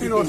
తెలుగు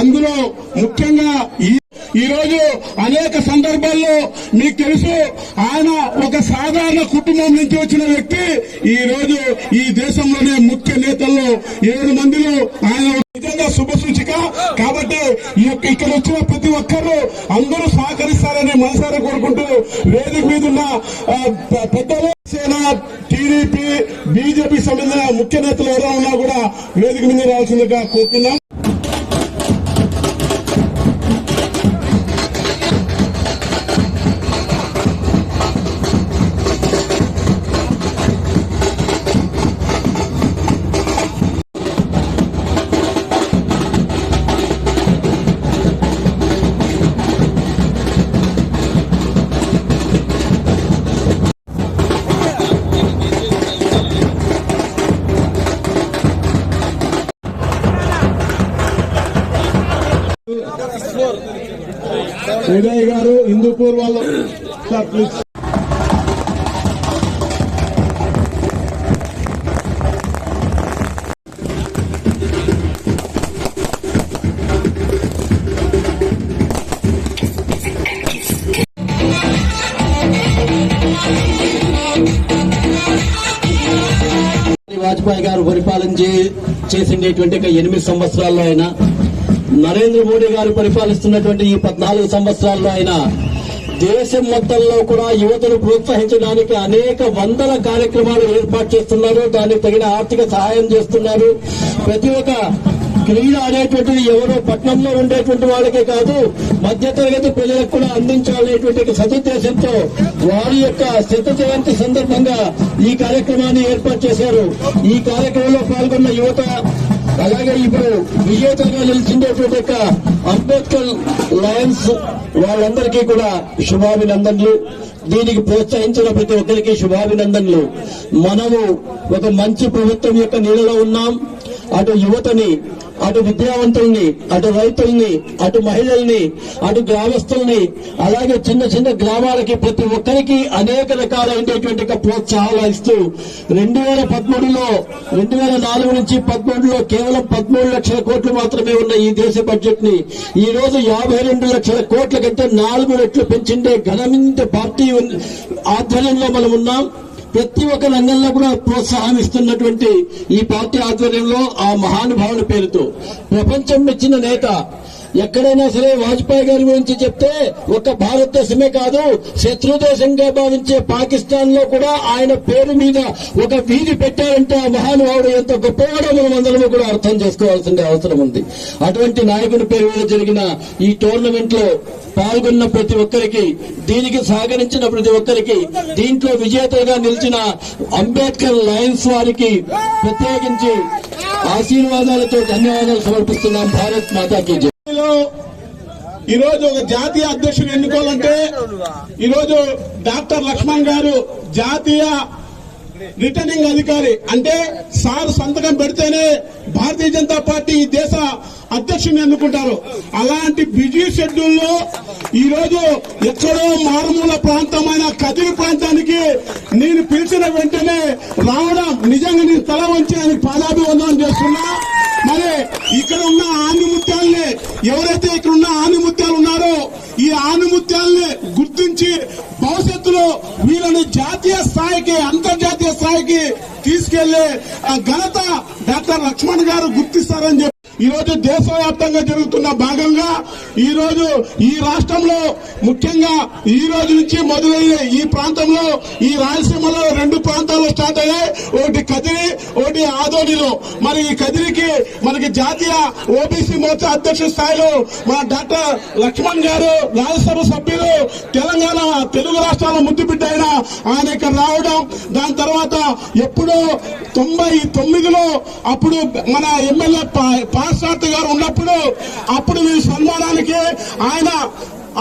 అందులో ముఖ్యంగా ఈ ఈ రోజు అనేక సందర్భాల్లో మీకు తెలుసు ఆయన ఒక సాధారణ కుటుంబం నుంచి వచ్చిన వ్యక్తి. ఈ రోజు ఈ దేశంలోనే ముఖ్య నేతల్లో ఏడు మందిలో ఆయన నిజంగా శుభసూచిక కాబట్టి ఈ యొక్క ఇక్కడ వచ్చిన ప్రతి ఒక్కరూ అందరూ సహకరిస్తారని మనసారా కోరుకుంటూ వేదిక మీద ఉన్న పెద్దలు సేన టీడీపీ బీజేపీ సంబంధించిన ముఖ్య నేతలు ఎవరైనా ఉన్నా కూడా వేదిక మీద రావాల్సిందిగా కోరుతున్నాం. ప్లీజ్ వాజ్పేయి గారు పరిపాలన చే- చేసిండేటువంటి ఎనిమిది సంవత్సరాల్లో ఆయన నరేంద్ర మోడీ గారు పరిపాలిస్తున్నటువంటి ఈ పద్నాలుగు సంవత్సరాల్లో ఆయన దేశం మొత్తంలో కూడా యువతను ప్రోత్సహించడానికి అనేక వందల కార్యక్రమాలు ఏర్పాటు చేస్తున్నారు. దానికి తగిన ఆర్థిక సహాయం చేస్తున్నారు. ప్రతి ఒక్క క్రీడ అనేటువంటిది ఎవరో పట్టణంలో ఉండేటువంటి వాళ్ళకే కాదు మధ్యతరగతి ప్రజలకు కూడా అందించాలనేటువంటి సదుద్దేశంతో వారి యొక్క శత జయంతి సందర్భంగా ఈ కార్యక్రమాన్ని ఏర్పాటు చేశారు. ఈ కార్యక్రమంలో పాల్గొన్న యువత అలాగే ఇప్పుడు విజేతగా నిలిచిండేటువంటి యొక్క అంబేద్కర్ లయన్స్ వాళ్ళందరికీ కూడా శుభాభినందనలు. దీనికి ప్రోత్సహించిన ప్రతి ఒక్కరికి శుభాభినందనలు. మనము ఒక మంచి ప్రభుత్వం యొక్క నీళ్ళలో ఉన్నాం. అటు యువతని అటు విద్యావంతుల్ని అటు రైతుల్ని అటు మహిళల్ని అటు గ్రామస్తుల్ని అలాగే చిన్న చిన్న గ్రామాలకి ప్రతి ఒక్కరికి అనేక రకాలైనటువంటి ప్రోత్సాహాలు ఇస్తూ రెండు వేల పదమూడులో రెండు వేల నాలుగు నుంచి పదమూడులో కేవలం పదమూడు లక్షల కోట్లు మాత్రమే ఉన్న ఈ దేశ బడ్జెట్ని ఈ రోజు యాభై రెండు లక్షల కోట్ల కంటే నాలుగు రెట్లు పెంచిండే ఘనమింత పార్టీ ఆధ్వర్యంలో మనం ఉన్నాం. ప్రతి ఒక్క రంగంలో కూడా ప్రోత్సాహం ఇస్తున్నటువంటి ఈ పార్టీ ఆధ్వర్యంలో ఆ మహానుభావుని పేరుతో ప్రపంచం మెచ్చిన నేత ఎక్కడైనా సరే వాజ్పేయి గారి గురించి చెప్తే ఒక భారతదేశమే కాదు శత్రు దేశంగా భావించే పాకిస్తాన్లో కూడా ఆయన పేరు మీద ఒక వీధి పెట్టారంటే. ఆ మహానుభావుడు ఎంత గొప్పవాడో మనం అందరము కూడా అర్థం చేసుకోవాల్సిన అవసరం ఉంది. అటువంటి నాయకుని పేరు మీద జరిగిన ఈ టోర్నమెంట్లో పాల్గొన్న ప్రతి ఒక్కరికి దీనికి సహకరించిన ప్రతి ఒక్కరికి దీంట్లో విజేతగా నిలిచిన అంబేద్కర్ లయన్స్ వారికి ప్రత్యేకించి ఆశీర్వాదాలతో ధన్యవాదాలు సమర్పిస్తున్నాం. భారత్ మాతాకి ఈరోజు ఈ రోజు ఒక జాతీయ అధ్యక్షుడు ఎన్నుకోవాలంటే ఈరోజు డాక్టర్ లక్ష్మణ్ గారు జాతీయ రిటర్నింగ్ అధికారి. అంటే సార్ సంతకం పెడితేనే భారతీయ జనతా పార్టీ ఈ దేశ అధ్యక్షుని ఎన్నుకుంటారు. అలాంటి బిజీ షెడ్యూల్లో ఈ రోజు ఎక్కడో మారుమూల ప్రాంతమైన కదిరి ప్రాంతానికి నేను పిలిచిన వెంటనే రావడం నిజంగా నేను తల వంచి ఆయన పాదాభివందనం చేస్తున్నా. మరి ఇక్కడ ఉన్న ఆనిముత్యాల్ని ఎవరైతే ఇక్కడ ఉన్న ఆనిముత్యాలు ఉన్నారో ఈ ఆనిముత్యాల్ని గుర్తించి భవిష్యత్తులో వీళ్ళని జాతీయ స్థాయికి అంతర్జాతీయ స్థాయికి తీసుకెళ్ళే ఆ ఘనత డాక్టర్ లక్ష్మణ్ గారు గుర్తిస్తారని ఈరోజు దేశవ్యాప్తంగా జరుగుతున్న భాగంగా ఈరోజు ఈ రాష్ట్రంలో ముఖ్యంగా ఈ రోజు నుంచి మొదలయ్యే ఈ ప్రాంతంలో ఈ రాయలసీమలో రెండు ప్రాంతాలు స్టార్ట్ అయ్యాయి. ఒకటి కదిరి ఒకటి ఆదోనిలో. మరి ఈ కదిరికి మనకి జాతీయ ఓబీసీ మోర్చా అధ్యక్ష స్థాయిలో మన డాక్టర్ లక్ష్మణ్ గారు రాజ్యసభ సభ్యులు తెలంగాణ తెలుగు రాష్ట్రాల ముద్దుబిడ్డ అయిన ఆయన ఇక్కడ రావడం. దాని తర్వాత ఎప్పుడో తొంభై తొమ్మిదిలో అప్పుడు మన ఎమ్మెల్యే రాష్ట్రార్థి గారు ఉన్నప్పుడు అప్పుడు మీ సన్మానానికి ఆయన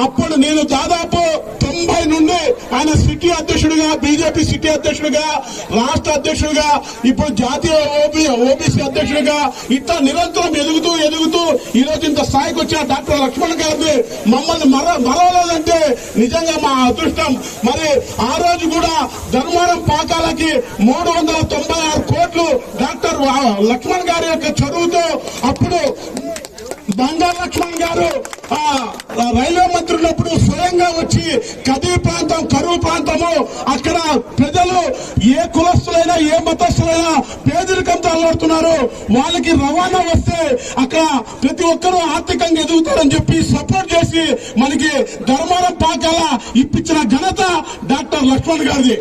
అప్పుడు నేను దాదాపు తొంభై నుండి ఆయన సిటీ అధ్యక్షుడిగా బీజేపీ సిటీ అధ్యక్షుడిగా రాష్ట్ర అధ్యక్షుడిగా ఇప్పుడు జాతీయ ఓబీ ఓబీసీ అధ్యక్షుడిగా ఇట్లా నిరంతరం ఎదుగుతూ ఎదుగుతూ ఈ రోజు ఇంత స్థాయికి వచ్చిన డాక్టర్ లక్ష్మణ్ గారిని మమ్మల్ని మర మరవలేదంటే నిజంగా మా అదృష్టం. మరి ఆ రోజు కూడా ధర్మారం పాకాలకి మూడు వందల తొంభై ఆరు కోట్లు డాక్టర్ లక్ష్మణ్ గారి యొక్క చదువుతో అప్పుడు బంగారు లక్ష్మణ్ గారు ఆ రైల్వే మంత్రి ఉన్నప్పుడు స్వయంగా వచ్చి కదీ ప్రాంతం కరువు ప్రాంతము అక్కడ ప్రజలు ఏ కులస్తులైనా ఏ మతస్థులైనా పేదరికంతో అల్లాడుతున్నారు. వాళ్ళకి రవాణా వస్తే అక్కడ ప్రతి ఒక్కరూ ఆర్థికంగా ఎదుగుతారని చెప్పి సపోర్ట్ చేసి మనకి ధర్మారం పాకాల ఇప్పించిన ఘనత డాక్టర్ లక్ష్మణ్ గారిది.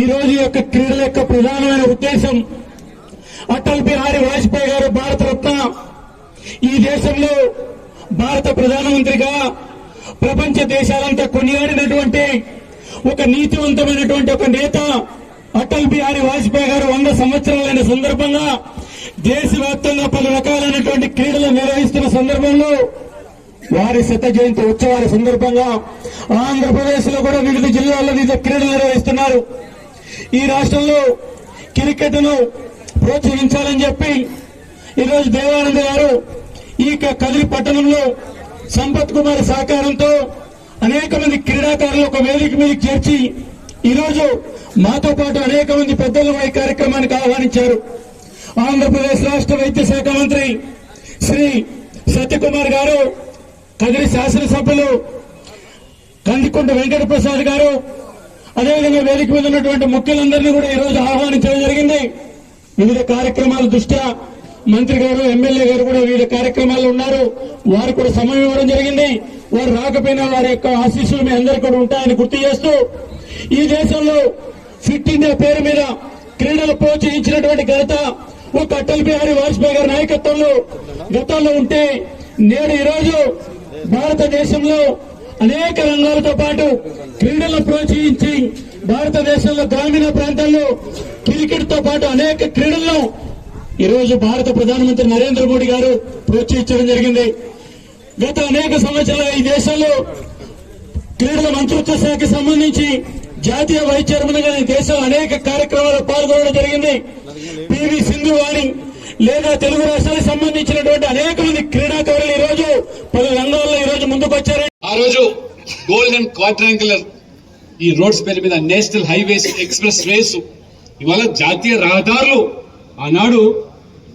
ఈ రోజు యొక్క క్రీడల యొక్క ప్రధానమైన ఉద్దేశం అటల్ బిహారీ వాజ్పేయి గారు భారతరత్న ఈ దేశంలో భారత ప్రధానమంత్రిగా ప్రపంచ దేశాలంతా కొనియాడినటువంటి ఒక నీతివంతమైనటువంటి ఒక నేత అటల్ బిహారీ వాజ్పేయి గారు వంద సంవత్సరాలైన సందర్భంగా దేశవ్యాప్తంగా పలు రకాలైనటువంటి క్రీడలు నిర్వహిస్తున్న సందర్భంలో వారి శత జయంతి ఉత్సవాల సందర్భంగా ఆంధ్రప్రదేశ్లో కూడా వివిధ జిల్లాల్లో వివిధ క్రీడలు నిర్వహిస్తున్నారు. ఈ రాష్ట్రంలో క్రికెట్ను ప్రోత్సహించాలని చెప్పి ఈరోజు దేవానంద గారు ఈ క- కదిరి పట్టణంలో సంపత్ కుమార్ సహకారంతో అనేక మంది క్రీడాకారులు ఒక వేదిక మీద చేర్చి ఈరోజు మాతో పాటు అనేక మంది పెద్దలు ఈ కార్యక్రమానికి ఆహ్వానించారు. ఆంధ్రప్రదేశ్ రాష్ట్ర వైద్య శాఖ మంత్రి శ్రీ సత్యకుమార్ గారు కదిరి శాసనసభ్యులు కందికొండ వెంకట ప్రసాద్ గారు అదేవిధంగా వేదిక మీద ఉన్నటువంటి ముఖ్యులందరినీ కూడా ఈ రోజు ఆహ్వానించడం జరిగింది. వివిధ కార్యక్రమాల దృష్ట్యా మంత్రి గారు ఎమ్మెల్యే గారు కూడా వివిధ కార్యక్రమాల్లో ఉన్నారు. వారు కూడా సమయం ఇవ్వడం జరిగింది. వారు రాకపోయినా వారి యొక్క ఆశీస్సులు మీ అందరికీ కూడా ఉంటాయని గుర్తు చేస్తూ ఈ దేశంలో ఫిట్ ఇండియా పేరు మీద క్రీడలు ప్రోత్సహించినటువంటి ఘనత ఒక అటల్ బిహారీ వాజ్పేయి గారి నాయకత్వంలో గతంలో ఉంటే నేడు ఈరోజు భారతదేశంలో అనేక రంగాలతో పాటు క్రీడలను ప్రోత్సహించి భారతదేశంలో గ్రామీణ ప్రాంతాల్లో క్రికెట్తో పాటు అనేక క్రీడలను ఈరోజు భారత ప్రధానమంత్రి నరేంద్ర మోడీ గారు ప్రోత్సహించడం జరిగింది. గత అనేక సంవత్సరాల ఈ దేశంలో క్రీడల మంత్రిత్వ శాఖకి సంబంధించి జాతీయ వైస్ చైర్మన్గా ఈ దేశంలో అనేక కార్యక్రమాల్లో పాల్గొనడం జరిగింది. పివి సింధు వారి లేదా తెలుగు రాష్ట్రాలకు సంబంధించినటువంటి అనేక మంది క్రీడాకారులు ఈ రోజు పలు రంగాల్లో ఈ రోజు ముందుకు వచ్చారు ఆ రోజు గోల్డెన్ క్వాడ్రాంగులర్ ఈ రోడ్స్ పేరు మీద నేషనల్ హైవేస్ ఎక్స్ప్రెస్ వేస్ ఇవాళ జాతీయ రహదారులు ఆనాడు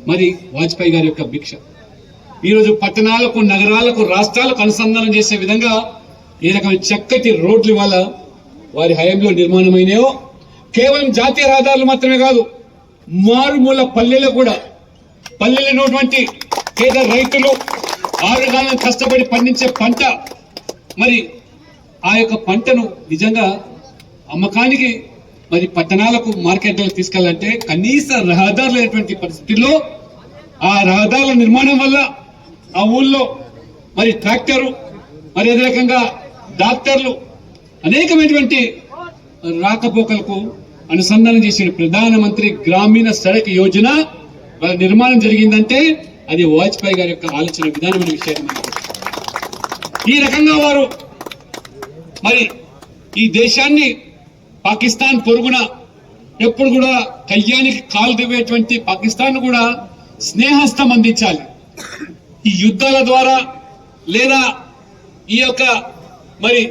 మరి వాజ్పేయి గారి యొక్క భిక్ష. ఈరోజు పట్టణాలకు నగరాలకు రాష్ట్రాలకు అనుసంధానం చేసే విధంగా ఏ రకమైన చక్కటి రోడ్లు ఇవాళ వారి హయాంలో నిర్మాణమైనాయో కేవలం జాతీయ రహదారులు మాత్రమే కాదు మారుమూల పల్లెలు కూడా పల్లెలు ఉన్నటువంటి పేద రైతులు ఆరుగాలం కష్టపడి పండించే పంట మరి ఆ యొక్క పంటను నిజంగా అమ్మకానికి మరి పట్టణాలకు మార్కెట్లకు తీసుకెళ్ళాలంటే కనీస రహదారులు లేనటువంటి పరిస్థితుల్లో ఆ రహదారుల నిర్మాణం వల్ల ఆ ఊళ్ళో మరి ట్రాక్టరు మరి అదే రకంగా డాక్టర్లు అనేకమైనటువంటి రాకపోకలకు అనుసంధానం చేసిన ప్రధానమంత్రి గ్రామీణ సడక్ యోజన నిర్మాణం జరిగిందంటే అది వాజ్పేయి గారి యొక్క ఆలోచన విధానం అనే విషయాన్ని ఈ రకంగా వారు మరి ఈ దేశాన్ని పాకిస్తాన్ పొరుగున ఎప్పుడు కూడా కయ్యానికి కాలు దివ్వేటువంటి పాకిస్తాన్ కూడా స్నేహస్తం అందించాలి. ఈ యుద్ధాల ద్వారా లేదా ఈ యొక్క మరి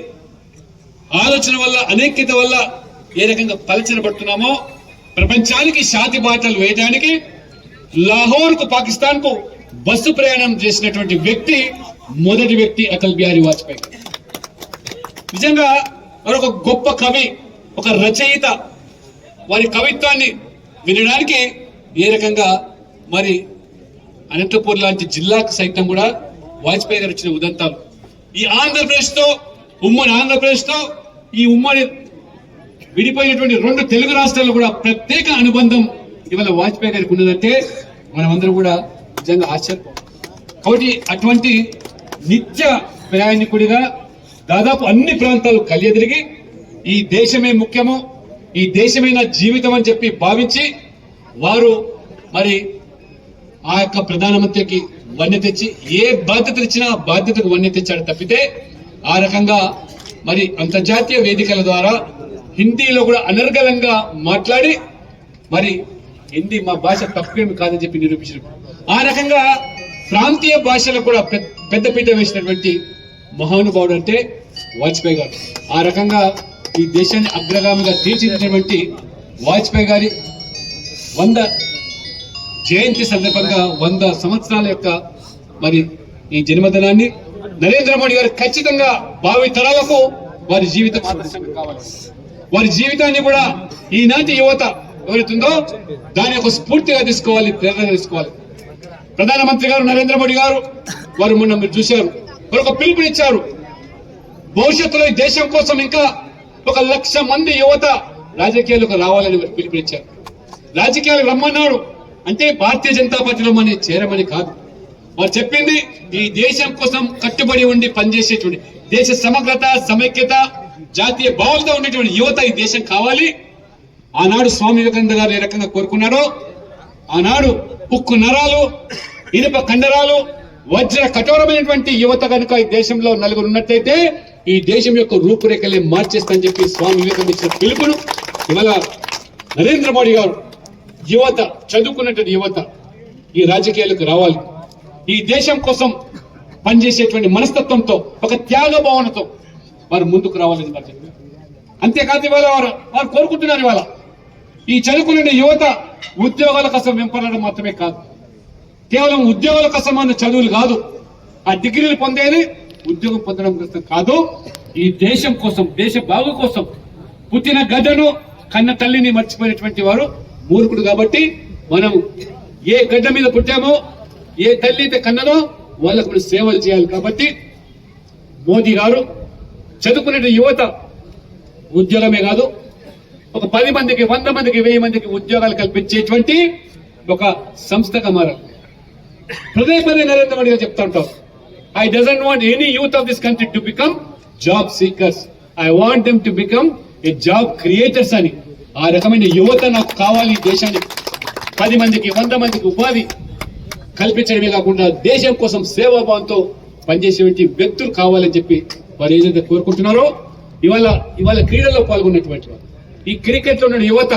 ఆలోచన వల్ల అనేక్యత వల్ల ఏ రకంగా పలచనబడుతున్నామో ప్రపంచానికి శాతి బాటలు వేయడానికి లాహోర్కు పాకిస్తాన్కు బస్సు ప్రయాణం చేసినటువంటి వ్యక్తి మొదటి వ్యక్తి అటల్ బిహారీ వాజ్పేయి. నిజంగా మరొక గొప్ప కవి ఒక రచయిత వారి కవిత్వాన్ని వినడానికి ఏ రకంగా మరి అనంతపూర్ లాంటి జిల్లాకు సైతం కూడా వాజ్పేయి గారు ఇచ్చిన ఉదంతాలు. ఈ ఆంధ్రప్రదేశ్తో ఉమ్మడి ఆంధ్రప్రదేశ్తో ఈ ఉమ్మడి విడిపోయినటువంటి రెండు తెలుగు రాష్ట్రాలు కూడా ప్రత్యేక అనుబంధం ఇవాళ వాజ్పేయి గారికి ఉన్నదంటే మనమందరం కూడా నిజంగా ఆశ్చర్యం కాబట్టి అటువంటి నిత్య ప్రయాణికుడిగా దాదాపు అన్ని ప్రాంతాలు కలియదిరిగి ఈ దేశమే ముఖ్యము ఈ దేశమైన జీవితం అని చెప్పి భావించి వారు మరి ఆ యొక్క ప్రధానమంత్రికి వన్నె తెచ్చి ఏ బాధ్యత ఇచ్చినా బాధ్యతకు వన్నె తెచ్చాడు తప్పితే ఆ రకంగా మరి అంతర్జాతీయ వేదికల ద్వారా హిందీలో కూడా అనర్గలంగా మాట్లాడి మరి హిందీ మా భాష తప్పేమి కాదని చెప్పి నిరూపించారు. ఆ రకంగా ప్రాంతీయ భాషలకు కూడా పెద్ద పెద్దపీట వేసినటువంటి మహానుభావుడు అంటే వాజ్పేయి గారు. ఆ రకంగా ఈ దేశాన్ని అగ్రగామిగా తీర్చిదిద్దినటువంటి వాజ్పేయి గారి వంద జయంతి సందర్భంగా వంద సంవత్సరాల యొక్క మరి ఈ జన్మదినాన్ని నరేంద్ర మోడీ గారు ఖచ్చితంగా భావి తరాలకు వారి జీవితం కావాలి. వారి జీవితాన్ని కూడా ఈనాటి యువత ఎవరైతుందో దాని యొక్క స్ఫూర్తిగా తీసుకోవాలి ప్రేరణ తీసుకోవాలి. ప్రధానమంత్రి గారు నరేంద్ర మోడీ గారు వారు మొన్న మీరు చూశారు. వారు ఒక పిలుపునిచ్చారు. భవిష్యత్తులో ఈ దేశం కోసం ఇంకా ఒక లక్ష మంది యువత రాజకీయాలకు రావాలని పిలిపించారు పిలుపునిచ్చారు. రాజకీయాలకు రమ్మన్నాడు. అంటే భారతీయ జనతా పార్టీలో మనం చేరమని కాదు. వారు చెప్పింది ఈ దేశం కోసం కట్టుబడి ఉండి పనిచేసేటువంటి దేశ సమగ్రత సమైక్యత జాతీయ భావాలతో ఉండేటువంటి యువత ఈ దేశం కావాలి. ఆనాడు స్వామి వివేకానంద గారు ఏ రకంగా కోరుకున్నారో ఆనాడు ఉక్కు నరాలు ఇనుప కండరాలు వజ్ర కఠోరమైనటువంటి యువత కనుక ఈ దేశంలో నలుగురు ఉన్నట్టయితే ఈ దేశం యొక్క రూపురేఖలే మార్చేస్తా చెప్పి స్వామి వివేకానంద ఇచ్చిన పిలుపును ఇవాళ నరేంద్ర మోడీ గారు యువత చదువుకున్నటువంటి యువత ఈ రాజకీయాలకు రావాలి. ఈ దేశం కోసం పనిచేసేటువంటి మనస్తత్వంతో ఒక త్యాగ భావనతో వారు ముందుకు రావాలని వారు చెప్పారు. అంతేకాదు ఇవాళ వారు వారు కోరుకుంటున్నారు ఇవాళ. ఈ చదువుకునే యువత ఉద్యోగాల కోసం వెంపడడం మాత్రమే కాదు. కేవలం ఉద్యోగాల కోసం అన్న చదువులు కాదు. ఆ డిగ్రీలు పొందేది ఉద్యోగం పొందడం కోసం కాదు ఈ దేశం కోసం దేశ బాగు కోసం పుట్టిన గడ్డను కన్న తల్లిని మర్చిపోయినటువంటి వారు మూర్ఖుడు కాబట్టి మనం ఏ గడ్డ మీద పుట్టామో ఏ తల్లి అయితే కన్నదో వాళ్ళకు మనం సేవలు చేయాలి కాబట్టి మోదీ గారు చదువుకునే యువత ఉద్యోగమే కాదు ఒక పది మందికి వంద మందికి వెయ్యి మందికి ఉద్యోగాలు కల్పించేటువంటి ఒక సంస్థగా మారాలి. పదే పదే నరేంద్ర మోడీ గారు చెప్తా ఉంటాం I doesn't want any youth of this country to become job seekers I want them to become a job creators అని. ఆ రకమైన యువత నాకు కావాలి దేశానికి. పది మందికి వంద మందికి ఉపాధి కల్పించడమే కాకుండా దేశం కోసం సేవాభావంతో పనిచేసేటువంటి వ్యక్తులు కావాలని చెప్పి వారు ఏదైతే కోరుకుంటున్నారో ఇవాళ ఇవాళ క్రీడల్లో పాల్గొన్నటువంటి వారు. ఈ క్రికెట్లో ఉన్న యువత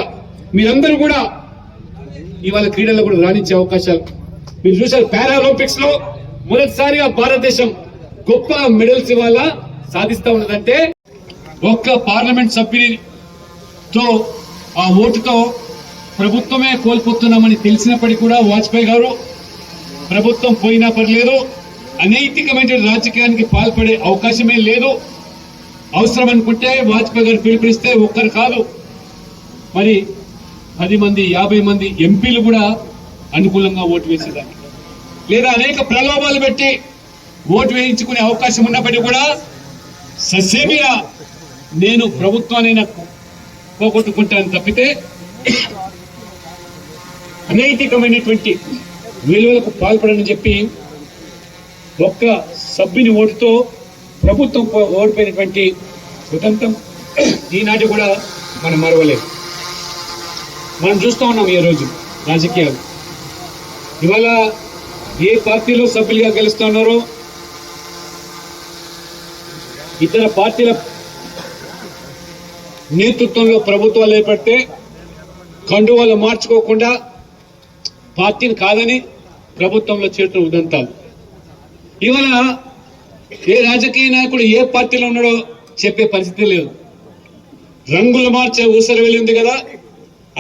మీరందరూ కూడా ఇవాళ క్రీడల్లో కూడా రాణించే అవకాశాలు. మీరు చూసారు పారాలింపిక్స్లో మొదటిసారిగా భారతదేశం గొప్ప మెడల్స్ ఇవాళ సాధిస్తా ఉన్నదంటే ఒక్క పార్లమెంట్ సభ్యునితో ఆ ఓటుతో ప్రభుత్వమే కోల్పోతున్నామని తెలిసినప్పటికీ కూడా వాజ్పేయి గారు ప్రభుత్వం పోయినా పర్లేదు అనైతికమైన రాజకీయానికి పాల్పడే అవకాశమే లేదు. అవసరం అనుకుంటే వాజ్పేయి గారు పిలుపునిస్తే ఒక్కరు కాదు. మరి పది మంది యాభై మంది ఎంపీలు కూడా అనుకూలంగా ఓటు వేసేదాన్ని. లేదా అనేక ప్రలోభాలు పెట్టి ఓటు వేయించుకునే అవకాశం ఉన్నప్పటికీ కూడా ససేమిగా నేను ప్రభుత్వాన్ని నాకు పోగొట్టుకుంటాను తప్పితే అనైతికమైనటువంటి విలువలకు పాల్పడని చెప్పి ఒక్క సభ్యుని ఓటుతో ప్రభుత్వం ఓడిపోయినటువంటి స్వతంత్రం ఈనాటి కూడా మనం మరవలేదు మనం చూస్తూ ఉన్నాం ఈ రోజు రాజకీయాలు. ఇవాళ ఏ పార్టీలో సభ్యులుగా గెలుస్తున్నారో ఇతర పార్టీల నేతృత్వంలో ప్రభుత్వాలు ఏర్పడితే కండువాలు మార్చుకోకుండా పార్టీని కాదని ప్రభుత్వంలో చేరుతున్న ఉదంతాలు. ఇవాళ ఏ రాజకీయ నాయకుడు ఏ పార్టీలో ఉన్నాడో చెప్పే పరిస్థితి లేదు. రంగులు మార్చే ఊసరి వెళ్ళింది కదా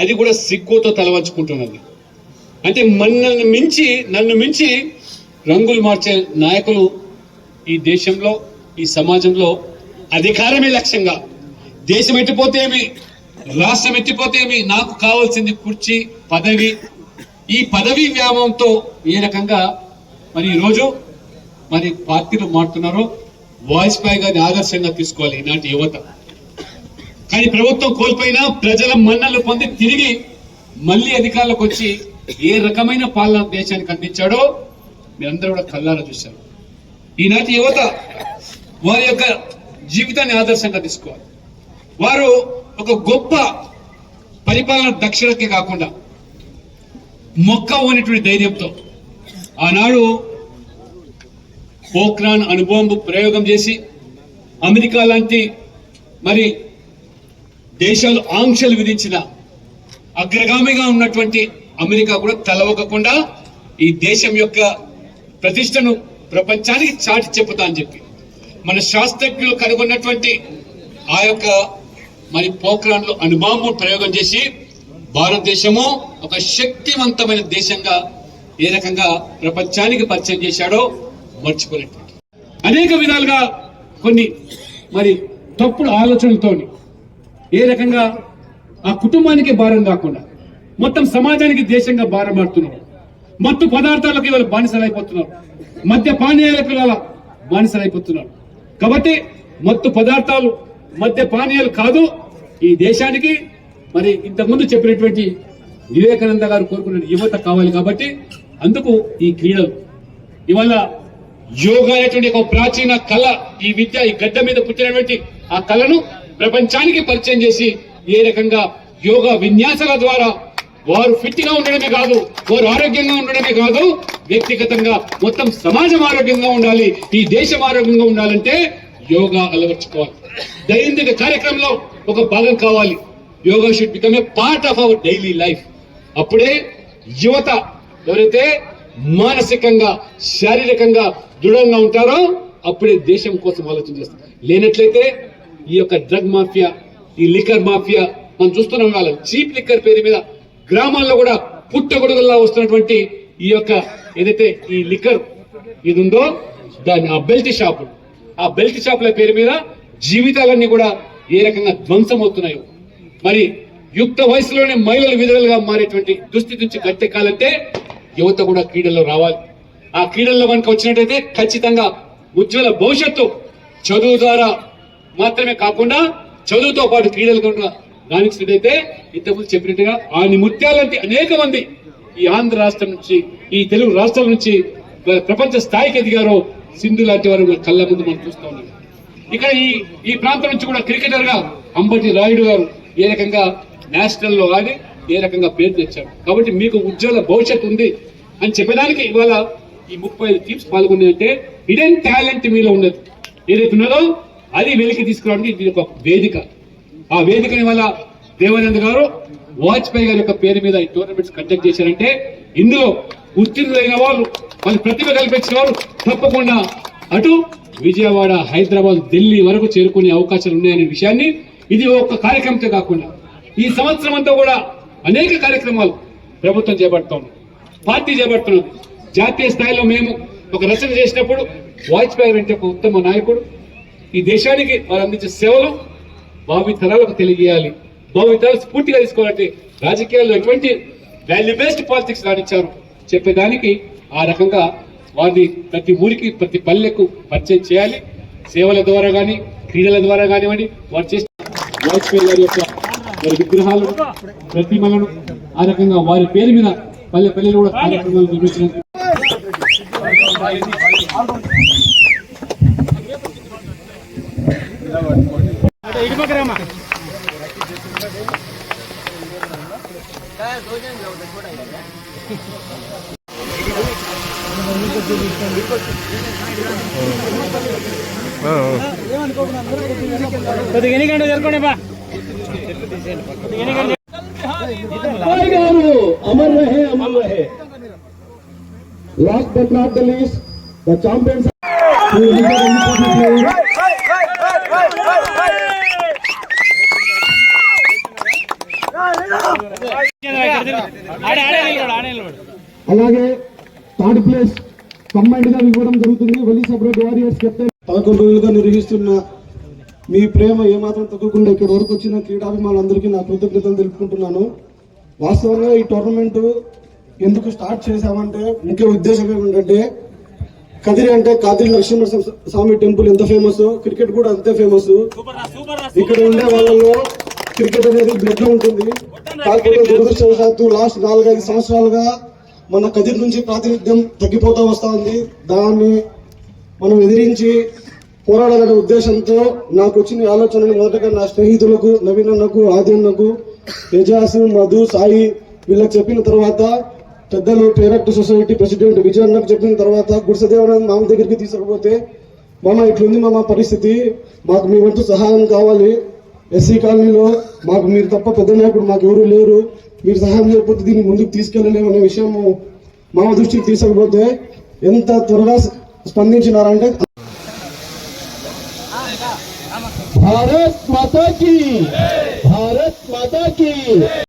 అది కూడా సిగ్గుతో తలవంచుకుంటున్నది. అంటే మనల్ని మించి నన్ను మించి రంగులు మార్చే నాయకులు ఈ దేశంలో ఈ సమాజంలో అధికారమే లక్ష్యంగా. దేశం ఎట్టిపోతే ఏమి రాష్ట్రం ఎట్టిపోతే ఏమి నాకు కావాల్సింది కుర్చీ పదవి. ఈ పదవి వ్యామోహంతో ఏ రకంగా మరి ఈరోజు మరి పార్టీలు మారుతున్నారో వాజ్పేయి గారిని ఆదర్శంగా తీసుకోవాలి ఈనాటి యువత. కానీ ప్రభుత్వం కోల్పోయినా ప్రజల మన్నలు పొంది తిరిగి మళ్ళీ అధికారంలోకి వచ్చి ఏ రకమైన పాలన దేశానికి అందించాడో మీరందరూ కూడా కళ్ళారా చూశారు. ఈనాటి యువత వారి యొక్క జీవితాన్ని ఆదర్శంగా తీసుకోవాలి. వారు ఒక గొప్ప పరిపాలన దక్షిణకే కాకుండా మొక్క ఉన్నటువంటి ధైర్యంతో ఆనాడు పోక్రాన్ అణుబాంబు ప్రయోగం చేసి అమెరికా లాంటి మరి దేశాలు ఆంక్షలు విధించిన అగ్రగామిగా ఉన్నటువంటి అమెరికా కూడా తలవకకుండా ఈ దేశం యొక్క ప్రతిష్టను ప్రపంచానికి చాటి చెప్పుతా అని చెప్పి. మన శాస్త్రజ్ఞులు కనుగొన్నటువంటి ఆ యొక్క మరి పోఖ్రాన్లో అణుబాంబు ప్రయోగం చేసి భారతదేశము ఒక శక్తివంతమైన దేశంగా ఏ రకంగా ప్రపంచానికి పరిచయం చేశాడో మర్చిపోలేటువంటి. అనేక విధాలుగా కొన్ని మరి తప్పుడు ఆలోచనలతోని ఏ రకంగా ఆ కుటుంబానికి భారం కాకుండా మొత్తం సమాజానికి దేశంగా భారపడుతున్నారు మత్తు పదార్థాలకు ఇవాళ బానిసలైపోతున్నారు. మద్య పానీయాలకు ఇవాళ బానిసలైపోతున్నారు. కాబట్టి మత్తు పదార్థాలు మద్య పానీయాలు కాదు ఈ దేశానికి మరి ఇంతకుముందు చెప్పినటువంటి వివేకానంద గారు కోరుకున్న యువత కావాలి కాబట్టి అందుకు ఈ క్రీడలు. ఇవాళ యోగా అనేటువంటి ఒక ప్రాచీన కళ ఈ విద్య ఈ గడ్డ మీద పుట్టినటువంటి ఆ కళను ప్రపంచానికి పరిచయం చేసి ఏ రకంగా యోగా విన్యాసాల ద్వారా వారు ఫిట్గా ఉండడమే కాదు వారు ఆరోగ్యంగా ఉండడమే కాదు వ్యక్తిగతంగా మొత్తం సమాజం ఆరోగ్యంగా ఉండాలి ఈ దేశం ఆరోగ్యంగా ఉండాలంటే యోగా అలవర్చుకోవాలి. దైనందిక కార్యక్రమంలో ఒక భాగం కావాలి. Yoga should become a part of our daily life అప్పుడే యువత ఎవరైతే మానసికంగా శారీరకంగా దృఢంగా ఉంటారో అప్పుడే దేశం కోసం ఆలోచన చేస్తారు. లేనట్లయితే ఈ యొక్క డ్రగ్ మాఫియా ఈ లిక్కర్ మాఫియా మనం చూస్తున్నాం వాళ్ళ చీప్ లిక్కర్ పేరు మీద గ్రామాల్లో కూడా పుట్టగొడుగుల్లా వస్తున్నటువంటి ఈ యొక్క ఏదైతే ఈ లిక్కర్ ఇది ఉందో దాని ఆ బెల్ట్ షాపు. ఆ బెల్ట్ షాపుల పేరు మీద జీవితాలన్నీ కూడా ఏ రకంగా ధ్వంసం అవుతున్నాయో మరి యుక్త వయసులోనే మహిళలు విధులుగా మారేటువంటి దుస్థితి నుంచి గట్టెక్కాలంటే యువత కూడా క్రీడల్లో రావాలి. ఆ క్రీడల్లో కనుక వచ్చినట్టయితే ఖచ్చితంగా ఉజ్వల భవిష్యత్తు చదువు ద్వారా మాత్రమే కాకుండా చదువుతో పాటు క్రీడలు కనుక రాణించినట్టయితే ఇంతకుముందు చెప్పినట్టుగా ఆ ముత్యాలంటే అనేక మంది ఈ ఆంధ్ర రాష్ట్రం నుంచి ఈ తెలుగు రాష్ట్రాల నుంచి ప్రపంచ స్థాయికి ఎదిగారో సింధు లాంటి వారు కళ్ళ ముందు మనం చూస్తూ ఉన్నాం. ఇక్కడ ఈ ఈ ప్రాంతం నుంచి కూడా క్రికెటర్గా అంబటి రాయుడు గారు ఏ రకంగా నేషనల్లో ఆడి ఏ రకంగా పేరు తెచ్చారు. కాబట్టి మీకు ఉజ్వల భవిష్యత్తు ఉంది అని చెప్పడానికి ఇవాళ ఈ ముప్పై ఐదు టీమ్స్ పాల్గొన్నాయంటే హిడెన్ టాలెంట్ మీలో ఉన్నది. ఏదైతే ఉన్నదో అది వెలికి తీసుకురావడానికి ఇది ఒక వేదిక. ఆ వేదికని వల్ల దేవానంద్ గారు వాజ్పేయి గారి యొక్క పేరు మీద ఈ టోర్నమెంట్స్ కండక్ట్ చేశారంటే ఇందులో ఉత్తీర్ణులైన వాళ్ళు వాళ్ళు ప్రతిభ కల్పించిన వాళ్ళు తప్పకుండా అటు విజయవాడ హైదరాబాద్ ఢిల్లీ వరకు చేరుకునే అవకాశాలు ఉన్నాయనే విషయాన్ని ఇది ఒక కార్యక్రమంతో కాకుండా ఈ సంవత్సరం అంతా కూడా అనేక కార్యక్రమాలు ప్రభుత్వం చేపడుతోంది పార్టీ చేపడుతున్నది. జాతీయ స్థాయిలో మేము ఒక రచన చేసినప్పుడు వాజ్పేయి అంటే ఒక ఉత్తమ నాయకుడు. ఈ దేశానికి వారు అందించే సేవలు భావి తరాలకు తెలియజేయాలి. భావి తరాలు స్ఫూర్తిగా తీసుకోవాలంటే రాజకీయాల్లో ఎటువంటి వాల్యూ బేస్డ్ పాలిటిక్స్ రాణించారు చెప్పేదానికి ఆ రకంగా వారిని ప్రతి ఊరికి ప్రతి పల్లెకు పరిచయం చేయాలి. సేవల ద్వారా కానీ క్రీడల ద్వారా కానివ్వండి వారు చేసిన వాజ్పేయి గారి యొక్క వారి విగ్రహాలు ప్రతిమలను ఆ రకంగా వారి పేరు మీద పల్లె పల్లెలు కూడా కార్యక్రమాలు నిర్మించినందుకు కొద్దిగా ఎన్నికంటే జరుపుకోండి బా. వాజ్పేయి గారు అమర్ రహే అమర్ రహే last but not the least the champions ఆడే ఆడే నిలబడు ఆడే నిలబడు అలాగే థర్డ్ ప్లేస్ కంబైన్డ్గా ఇవ్వడం జరుగుతుంది. వలి సపరేట్ వారియర్స్ కెప్టెన్. పదకొండు రోజులుగా నిర్వహిస్తున్న మీ ప్రేమ ఏమాత్రం తగ్గకుండా ఇక్కడి వరకు వచ్చిన క్రీడాభిమానులందరికీ నా కృతజ్ఞతలు తెలుపుకుంటున్నాను. వాస్తవంగా ఈ టోర్నమెంట్ ఎందుకు స్టార్ట్ చేశామంటే ముఖ్య ఉద్దేశం ఏమిటంటే కదిరి అంటే కాదిరి లక్ష్మణ స్వామి టెంపుల్ ఎంత ఫేమస్ క్రికెట్ కూడా అంతే ఫేమస్ ఇక్కడ ఉండే వాళ్ళలో క్రికెట్ అనేది బ్లడ్లో ఉంటుంది. కాకపోతే దురదృష్టవశాత్తు లాస్ట్ నాలుగైదు సంవత్సరాలుగా మన కదిరి నుంచి ప్రాతినిధ్యం తగ్గిపోతూ వస్తా ఉంది. దాన్ని మనం ఎదిరించి పోరాడాలనే ఉద్దేశంతో నాకు వచ్చిన ఈ ఆలోచనని మొదటగా నా స్నేహితులకు నవీనన్నకు ఆదిన్నకు ఎజాస్ మధు సాయి వీళ్ళకి చెప్పిన తర్వాత పెద్దలు పేరక్ట్ సొసైటీ ప్రెసిడెంట్ విజయన్నకు చెప్పిన తర్వాత గుడిసదేవరాయణ మామ దగ్గరికి తీసుకుపోతే మామ ఇట్లుంది మామ పరిస్థితి. మాకు మీ వంతు సహాయం కావాలి. ఎస్సీ కాలనీలో మాకు మీరు తప్ప పెద్ద నాయకుడు మాకు ఎవరు లేరు. మీరు సహాయం చేయకపోతే దీన్ని ముందుకు తీసుకెళ్ళలేమనే విషయం మా దృష్టికి తీసుకపోతే ఎంత త్వరగా స్పందించినారంటే భారత్ మాతా భారత్